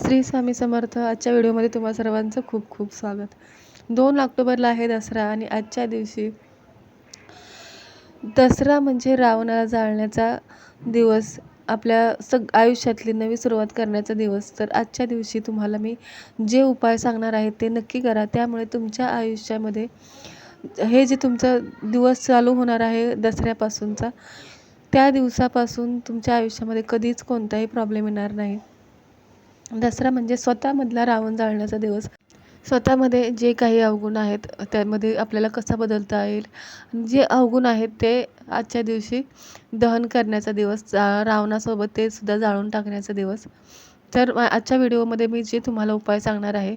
श्री स्वामी समर्थ आजच्या व्हिडिओमध्ये तुम्हा सर्वांचं खूप खूप स्वागत. दोन ऑक्टोबरला आहे दसरा आणि आजच्या दिवशी दसरा म्हणजे रावणाला जाळण्याचा दिवस आपल्या सग आयुष्यातली नवी सुरुवात करण्याचा दिवस. तर आजच्या दिवशी तुम्हाला मी जे उपाय सांगणार आहे ते नक्की करा. त्यामुळे तुमच्या आयुष्यामध्ये हे जे तुमचा दिवस चालू होणार आहे दसऱ्यापासूनचा त्या दिवसापासून तुमच्या आयुष्यामध्ये कधीच कोणताही प्रॉब्लेम येणार नाही. दसरा म्हणजे स्वतःमधला रावण जाळण्याचा दिवस. स्वतःमध्ये जे काही अवगुण आहेत त्यामध्ये आपल्याला कसा बदलता येईल? जे अवगुण आहेत ते आजच्या दिवशी दहन करण्याचा दिवस जा रावणासोबत ते सुद्धा जाळून टाकण्याचा दिवस. तर आजच्या व्हिडिओमध्ये मी जे तुम्हाला उपाय सांगणार आहे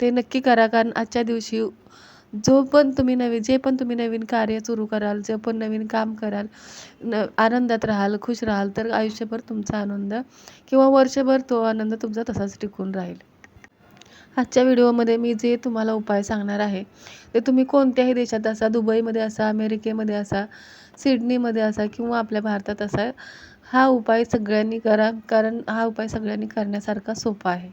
ते नक्की करा. कारण आजच्या दिवशी जो पण तुम्ही नवीन जे पण तुम्ही नवीन कार्य सुरू कराल जे पण नवीन काम कराल न आनंदात राहाल खुश राहाल तर आयुष्यभर तुमचा आनंद किंवा वर्षभर तो आनंद तुमचा तसाच टिकून राहील. आजच्या व्हिडिओमध्ये मी जे तुम्हाला उपाय सांगणार आहे ते तुम्ही कोणत्याही देशात असा दुबईमध्ये असा अमेरिकेमध्ये असा सिडनीमध्ये असा किंवा आपल्या भारतात असा हा उपाय सगळ्यांनी करा कारण हा उपाय सगळ्यांनी करण्यासारखा सोपा आहे.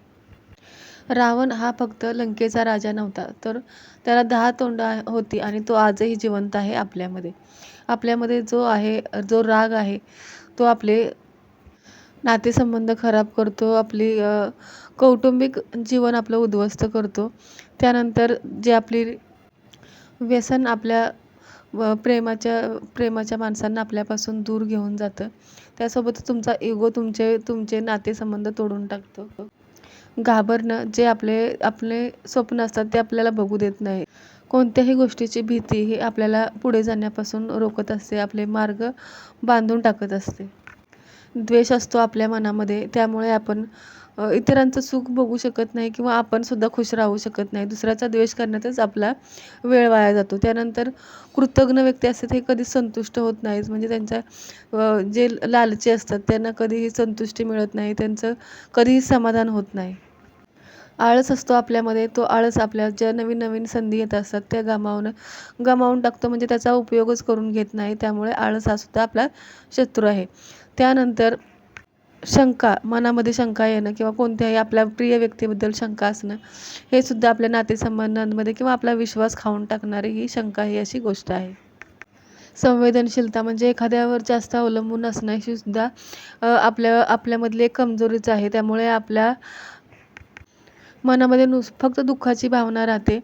रावण हा फक्त लंकेचा राजा नव्हता तर त्याला दहा तोंड होती आणि तो आजही जिवंत आहे आपल्यामध्ये. आपल्यामध्ये जो आहे जो राग आहे तो आपले नातेसंबंध खराब करतो आपली कौटुंबिक जीवन आपलं उद्ध्वस्त करतो. त्यानंतर जे आपली व्यसन आपल्या व प्रेमाच्या प्रेमाच्या माणसांना आपल्यापासून दूर घेऊन जातं. त्यासोबत तुमचा इगो तुमचे तुमचे नातेसंबंध तोडून टाकतो. घाबरणं जे आपले आपले स्वप्न असतात ते आपल्याला बघू देत नाही. कोणत्याही गोष्टीची भीती ही आपल्याला पुढे जाण्यापासून रोखत असते आपले मार्ग बांधून टाकत असते. द्वेष असतो आपल्या मनामध्ये त्यामुळे आपण इतरांचं सुख बघू शकत नाही किंवा आपण सुद्धा खुश राहू शकत नाही. दुसऱ्याचा द्वेष करण्यातच आपला वेळ वाया जातो. त्यानंतर कृतज्ञ व्यक्ती असतात हे कधीच संतुष्ट होत नाहीत. म्हणजे त्यांच्या जे लालचे असतात त्यांना कधीही संतुष्टी मिळत नाही. त्यांचं कधीही समाधान होत नाही. आळस असतो आपल्यामध्ये तो आळस आपल्या ज्या नवीन नवीन संधी येत असतात त्या गमावणं गमावून टाकतो म्हणजे त्याचा उपयोगच करून घेत नाही. त्यामुळे आळस हा सुद्धा आपला शत्रू आहे. त्यानंतर शंका मनामध्ये शंका येणं किंवा कोणत्याही आपल्या प्रिय व्यक्तीबद्दल शंका असणं हे सुद्धा आपल्या नातेसंबंधांमध्ये किंवा आपला विश्वास खाऊन टाकणारी ही शंका ही अशी गोष्ट आहे. संवेदनशीलता म्हणजे एखाद्यावर जास्त अवलंबून असणं ही सुद्धा आपल्या आपल्यामधली एक कमजोरीच आहे. त्यामुळे आपल्या मनामध्ये नुस फक्त दुःखाची भावना राहते.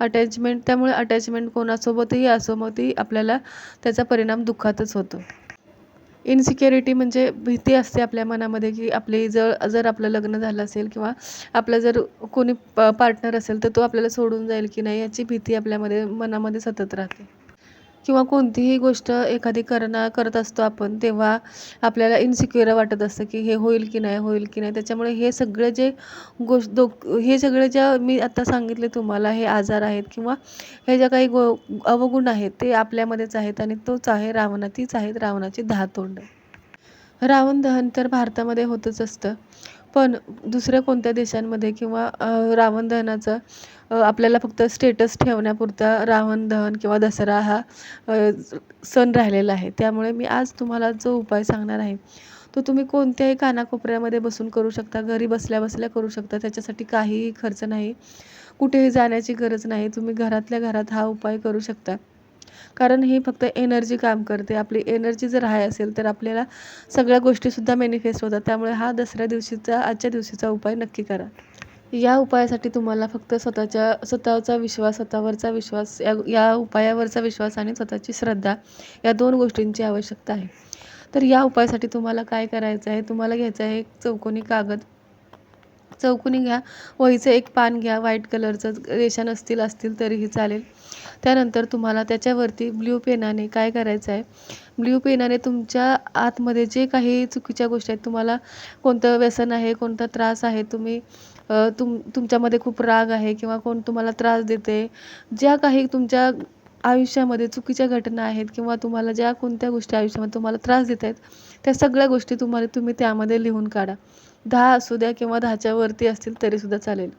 अटॅचमेंट त्यामुळे अटॅचमेंट कोणासोबतही असो मग ती आपल्याला त्याचा परिणाम दुःखातच होतो. इनसिक्युरिटी म्हणजे भीती असते आपल्या मनामध्ये की आपली जर जर आपलं लग्न झालं असेल किंवा आपलं जर कोणी प पार्टनर असेल तर तो आपल्याला सोडून जाईल की नाही याची भीती आपल्यामध्ये मनामध्ये सतत राहते. किंवा कोणतीही गोष्ट एखादी करणं करत असतो आपण तेव्हा आपल्याला इन्सिक्युअर वाटत असतं की हे होईल की नाही होईल की नाही. त्याच्यामुळे हे सगळे जे गोष्ट दो हे सगळे ज्या मी आत्ता सांगितले तुम्हाला हे आजार आहेत किंवा हे ज्या काही गो अवगुण आहेत ते आपल्यामध्येच आहेत आणि तोच आहे रावणा तीच आहेत रावणाची दहा तोंड रावण दहन तर भारतामध्ये होतच असतं. पण दुसऱ्या कोणत्या देशांमध्ये किंवा रावण दहनाचं आपल्याला फक्त स्टेटस ठेवण्यापुरता रावण दहन किंवा दसरा हा सण राहिलेला आहे. त्यामुळे मी आज तुम्हाला जो उपाय सांगणार आहे तो तुम्ही कोणत्याही कानाकोपऱ्यामध्ये बसून करू शकता घरी बसल्या बसल्या करू शकता. त्याच्यासाठी काहीही खर्च नाही कुठेही जाण्याची गरज नाही. तुम्ही घरातल्या घरात हा उपाय करू शकता. कारण ही फक्त एनर्जी काम करते. आपली एनर्जी जर हाय असेल तर आपल्याला सगळ्या गोष्टीसुद्धा मॅनिफेस्ट होतात. त्यामुळे हा दसऱ्या दिवशीचा आजच्या दिवशीचा उपाय नक्की करा. या उपायासाठी तुम्हाला फक्त स्वतःच्या स्वतःचा विश्वास स्वतःवरचा विश्वास या या उपायावरचा विश्वास आणि स्वतःची श्रद्धा या दोन गोष्टींची आवश्यकता आहे. तर या उपायासाठी तुम्हाला काय करायचं आहे? तुम्हाला घ्यायचं आहे एक चौकोनी कागद. चौकोनी घ्या. वहीचं एक पान घ्या. व्हाईट कलरचं रेषा नसतील असतील तरीही चालेल. त्यानंतर तुम्हाला त्याच्यावरती ब्ल्यू पेनाने काय करायचं आहे? ब्ल्यू पेनाने तुमच्या आतमध्ये जे काही चुकीच्या गोष्टी आहेत तुम्हाला कोणतं व्यसन आहे कोणता त्रास आहे तुम्ही तुम तुमच्यामध्ये खूप राग आहे किंवा कोण तुम्हाला त्रास देते ज्या काही तुमच्या आयुष्यामध्ये चुकीच्या घटना आहेत किंवा तुम्हाला ज्या कोणत्या गोष्टी आयुष्यामध्ये तुम्हाला त्रास देत आहेत त्या सगळ्या गोष्टी तुम्हाला तुम्ही त्यामध्ये लिहून काढा. दहा असू द्या किंवा दहाच्या वरती असतील तरीसुद्धा चालेल.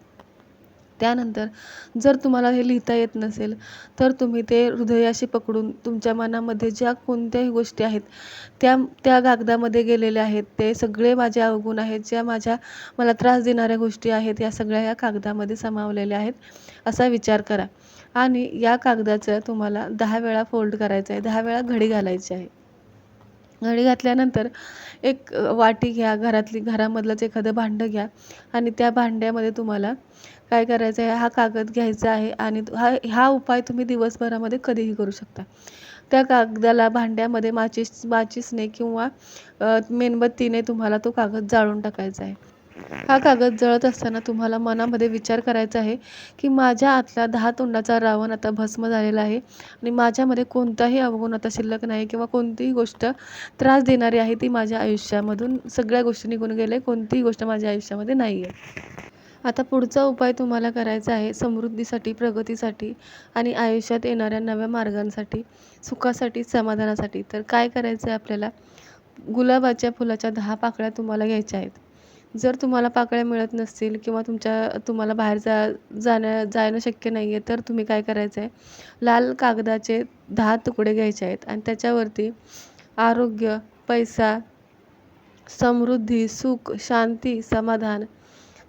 त्यानंतर जर तुम्हाला हे लिहिता येत नसेल तर तुम्ही ते हृदयाशी पकडून तुमच्या मनामध्ये ज्या कोणत्याही गोष्टी आहेत त्या त्या कागदामध्ये गेलेल्या आहेत ते सगळे माझे अवगुण आहेत ज्या माझ्या मला त्रास देणाऱ्या गोष्टी आहेत या सगळ्या या कागदामध्ये सामावलेल्या आहेत असा विचार करा. आणि या कागदाचं तुम्हाला दहा वेळा फोल्ड करायचं आहे दहा वेळा घडी घालायची आहे. घडी घातल्यानंतर एक वाटी घ्या घरातली घरामधलंच एखादं भांडं घ्या आणि त्या भांड्यामध्ये तुम्हाला काय करायचं आहे हा कागद घ्यायचा आहे आणि हा हा उपाय तुम्ही दिवसभरामध्ये कधीही करू शकता. त्या कागदाला भांड्यामध्ये माचीस माचीसने किंवा मेणबत्तीने तुम्हाला तो कागद जाळून टाकायचा आहे. हा कागद जळत असताना तुम्हाला मनामध्ये विचार करायचा आहे की माझ्या आतला दहा तोंडाचा रावण आता भस्म झालेला आहे आणि माझ्यामध्ये कोणताही अवगुण आता शिल्लक नाही किंवा कोणतीही गोष्ट त्रास देणारी आहे ती माझ्या आयुष्यामधून सगळ्या गोष्टी निघून गेले कोणतीही गोष्ट माझ्या आयुष्यामध्ये नाही आहे आता पुढचा उपाय तुम्हाला करायचा आहे समृद्धीसाठी प्रगतीसाठी आणि आयुष्यात येणाऱ्या नव्या मार्गांसाठी सुखासाठी समाधानासाठी. तर काय करायचं आहे आपल्याला? गुलाबाच्या फुलाच्या दहा पाकळ्या तुम्हाला घ्यायच्या आहेत. जर तुम्हाला पाकळ्या मिळत नसतील किंवा तुमच्या तुम्हाला बाहेर जा जाण्या जाणं शक्य नाही आहे तर तुम्ही काय करायचं आहे लाल कागदाचे दहा तुकडे घ्यायचे आहेत आणि त्याच्यावरती आरोग्य पैसा समृद्धी सुख शांती समाधान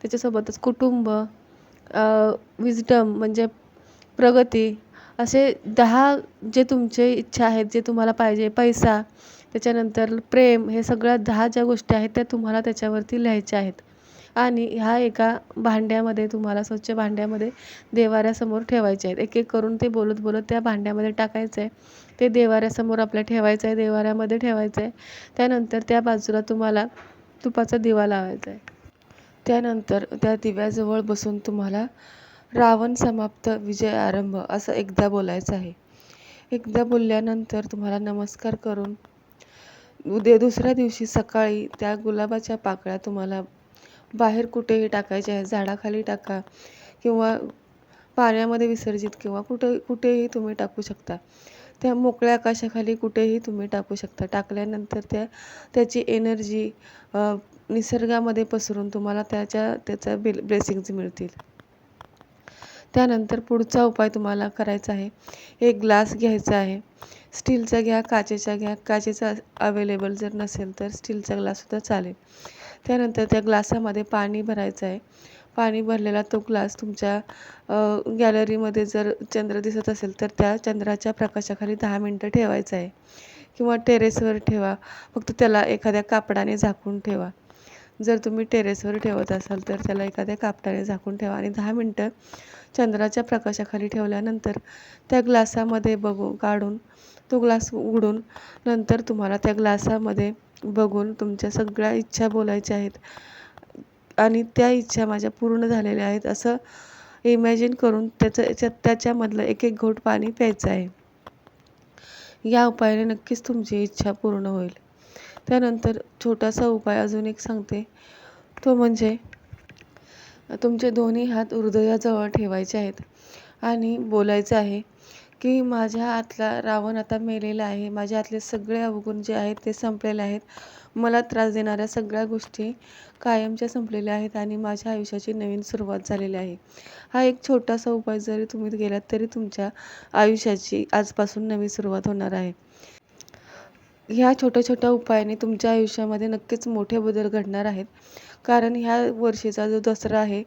त्याच्यासोबतच कुटुंब विजडम म्हणजे प्रगती असे दहा जे तुमचे इच्छा आहेत जे तुम्हाला पाहिजे पैसा त्याच्यानंतर प्रेम हे सगळ्या दहा ज्या गोष्टी आहेत त्या तुम्हाला त्याच्यावरती लिहायच्या आहेत. आणि ह्या एका भांड्यामध्ये तुम्हाला स्वच्छ भांड्यामध्ये देवाऱ्यासमोर ठेवायचे आहेत. एक एक करून ते बोलत बोलत त्या भांड्यामध्ये टाकायचं आहे ते देवाऱ्यासमोर आपल्या ठेवायचं आहे देवाऱ्यामध्ये ठेवायचं आहे त्यानंतर त्या बाजूला तुम्हाला तुपाचा दिवा लावायचा आहे त्यानंतर त्या दिव्याजवळ बसून तुम्हाला रावण समाप्त विजय आरंभ असं एकदा बोलायचं आहे. एकदा बोलल्यानंतर तुम्हाला नमस्कार करून उद्या दुसऱ्या दिवशी सकाळी त्या गुलाबाच्या पाकळ्या तुम्हाला बाहेर कुठेही टाकायच्या आहेत झाडाखाली टाका किंवा पाण्यामध्ये विसर्जित किंवा कुठे कुठेही तुम्ही टाकू शकता. त्या मोकळ्या आकाशाखाली कुठेही तुम्ही टाकू शकता. टाकल्यानंतर त्या त्याची एनर्जी निसर्गामध्ये पसरून तुम्हाला त्याच्या त्याचा बिल ब्लेसिंग्ज मिळतील. त्यानंतर पुढचा उपाय तुम्हाला करायचा आहे. एक ग्लास घ्यायचा आहे. स्टीलचा घ्या काचेचा घ्या काचेचा अवेलेबल जर नसेल तर स्टीलचा ग्लाससुद्धा चालेल. त्यानंतर त्या ग्लासामध्ये पाणी भरायचं आहे. पाणी भरलेला तो ग्लास तुमच्या गॅलरीमध्ये जर चंद्र दिसत असेल तर त्या चंद्राच्या प्रकाशाखाली दहा मिनटं ठेवायचं आहे. किंवा टेरेसवर ठेवा. फक्त त्याला एखाद्या कापडाने झाकून ठेवा. जर तुम्ही टेरेसवर ठेवत असाल तर त्याला एखाद्या कापडाने झाकून ठेवा आणि दहा मिनटं चंद्राच्या प्रकाशाखाली ठेवल्यानंतर त्या ग्लासामध्ये बघू काढून तो ग्लास उघडून नंतर तुम्हाला त्या ग्लासामध्ये बघून तुमच्या सगळ्या इच्छा बोलायच्या आहेत. आणि त्या इच्छा माझ्या पूर्ण झालेल्या आहेत असं इमॅजिन करून त्याचं त्याच्यामधलं एक एक घोट पाणी प्यायचं आहे. या उपायाने नक्कीच तुमची इच्छा पूर्ण होईल. त्यानंतर छोटासा उपाय अजून एक सांगते. तो म्हणजे तुमचे दोन्ही हात हृदयाजवळ ठेवायचे आहेत आणि बोलायचं आहे. की माझ्या आतला रावण आता मेलेला आहे. माझ्या आतले सगळे अवगुण जे आहेत ते संपलेले आहेत. मला त्रास देणाऱ्या सगळ्या गोष्टी कायमच्या संपलेल्या आहेत आणि माझ्या आयुष्याची नवीन सुरुवात झालेली आहे. हा एक छोटासा उपाय जरी तुम्ही केलात तरी तुमच्या आयुष्याची आजपासून नवी सुरुवात होणार आहे. ह्या छोट्या छोट्या उपायाने तुमच्या आयुष्यामध्ये नक्कीच मोठे बदल घडणार आहेत. कारण ह्या वर्षीचा जो दसरा आहे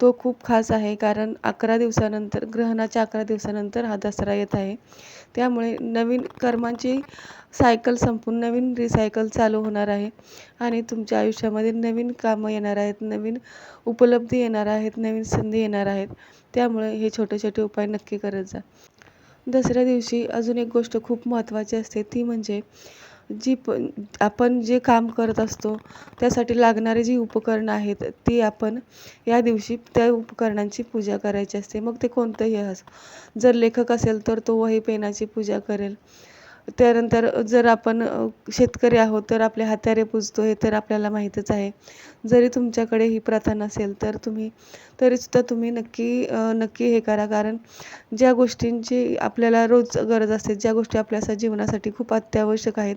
तो खूप खास आहे. कारण अकरा दिवसानंतर ग्रहणाच्या अकरा दिवसानंतर हा दसरा येत आहे. त्यामुळे नवीन कर्मांची सायकल संपून नवीन रिसायकल चालू होणार आहे. आणि तुमच्या आयुष्यामध्ये नवीन कामं येणार आहेत नवीन उपलब्धी येणार आहेत नवीन संधी येणार आहेत. त्यामुळे हे छोटे छोटे उपाय नक्की करत जा. दसऱ्या दिवशी अजून एक गोष्ट खूप महत्त्वाची असते ती म्हणजे जी प आपण जे काम करत असतो त्यासाठी लागणारी जी उपकरणं आहेत ती आपण या दिवशी त्या उपकरणांची पूजा करायची असते. मग ते कोणतंही असो जर लेखक असेल तर तो वही पेनाची पूजा करेल. त्यानंतर जर आपण शेतकरी आहोत तर आपले हात्यारे पुजतो हे तर आपल्याला माहीतच आहे. जरी तुमच्याकडे ही प्रथा नसेल तर तुम्ही तरीसुद्धा तुम्ही नक्की नक्की हे करा. कारण ज्या गोष्टींची आपल्याला रोज गरज असते ज्या गोष्टी आपल्या जीवनासाठी खूप अत्यावश्यक आहेत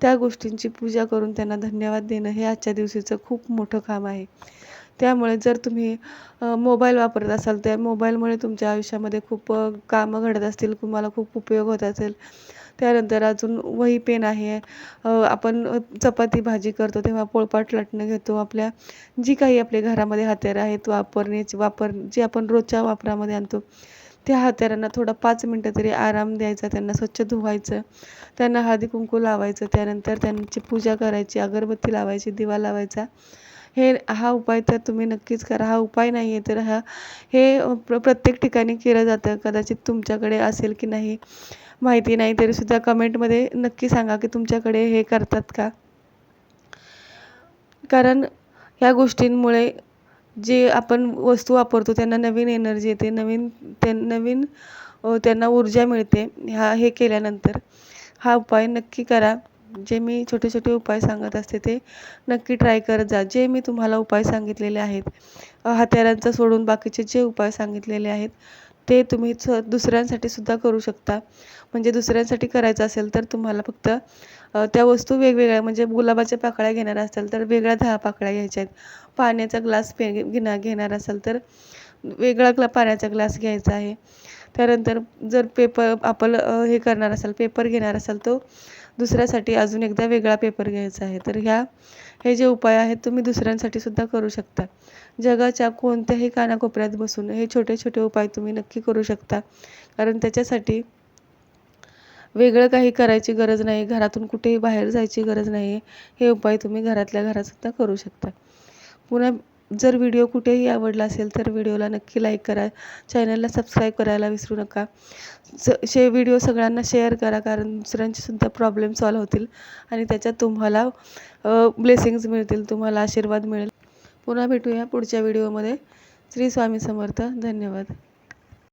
त्या गोष्टींची पूजा करून त्यांना धन्यवाद देणं हे आजच्या दिवशीचं खूप मोठं काम आहे. त्यामुळे जर तुम्ही मोबाईल वापरत असाल त्या मोबाईलमुळे तुमच्या आयुष्यामध्ये खूप कामं घडत असतील तुम्हाला खूप उपयोग होत असेल. त्यानंतर अजून वही पेन आहे. आपण चपाती भाजी करतो तेव्हा पोळपाट लाटणं घेतो. आपल्या जी काही आपल्या घरामध्ये हत्यारं आहेत वापरण्याची वापर जे आपण रोजच्या वापरामध्ये आणतो त्या हत्यारांना थोडा पाच मिनटं तरी आराम द्यायचा त्यांना स्वच्छ धुवायचं त्यांना हळदी कुंकू लावायचं त्यानंतर त्यांची पूजा करायची अगरबत्ती लावायची दिवा लावायचा हे हा उपाय तर तुम्ही नक्कीच करा. हा उपाय नाही आहे तर हा हे प्र प्रत्येक ठिकाणी केलं जातं. कदाचित तुमच्याकडे असेल की नाही माहिती नाही तरीसुद्धा कमेंटमध्ये नक्की सांगा की तुमच्याकडे हे करतात का? कारण ह्या गोष्टींमुळे जे आपण वस्तू वापरतो त्यांना नवीन एनर्जी येते नवीन त्या नवीन त्यांना ऊर्जा मिळते ह्या हे केल्यानंतर. हा उपाय नक्की करा. जे मी छोटे छोटे उपाय सांगत असते ते नक्की ट्राय करत जा. जे मी तुम्हाला उपाय सांगितलेले आहेत हत्यारांचं सोडून बाकीचे जे उपाय सांगितलेले आहेत ते तुम्ही स दुसऱ्यांसाठी सुद्धा करू शकता. म्हणजे दुसऱ्यांसाठी करायचं असेल तर तुम्हाला फक्त त्या वस्तू वेगवेगळ्या म्हणजे गुलाबाच्या पाकळ्या घेणार असाल तर वेगळ्या दहा पाकळ्या घ्यायच्या आहेत. पाण्याचा ग्लास पे घेणार घेणार असाल तर वेगळा ग्ला पाण्याचा ग्लास घ्यायचा आहे. त्यानंतर जर पेपर आपण हे करणार असाल पेपर घेणार असाल तो दुसऱ्यासाठी अजून एकदा वेगळा पेपर घ्यायचा आहे. तर ह्या हे जे उपाय आहेत तुम्ही दुसऱ्यांसाठी सुद्धा करू शकता. जगाच्या कोणत्याही कानाकोपऱ्यात बसून हे छोटे छोटे उपाय तुम्ही नक्की करू शकता. कारण त्याच्यासाठी वेगळं काही करायची गरज नाही घरातून कुठेही बाहेर जायची गरज नाही. हे उपाय तुम्ही घरातल्या घरातसुद्धा करू शकता. पुन्हा जर व्हिडिओ कुठेही आवडला असेल तर व्हिडिओला नक्की लाईक करा. चॅनलला सबस्क्राईब करायला विसरू नका. स शे व्हिडिओ सगळ्यांना शेअर करा कारण दुसऱ्यांचेसुद्धा प्रॉब्लेम सॉल्व्ह होतील आणि त्याच्यात तुम्हाला ब्लेसिंग्स मिळतील तुम्हाला आशीर्वाद मिळेल. पुन्हा भेटूया पुढच्या व्हिडिओमध्ये श्री स्वामी समर्थ. धन्यवाद.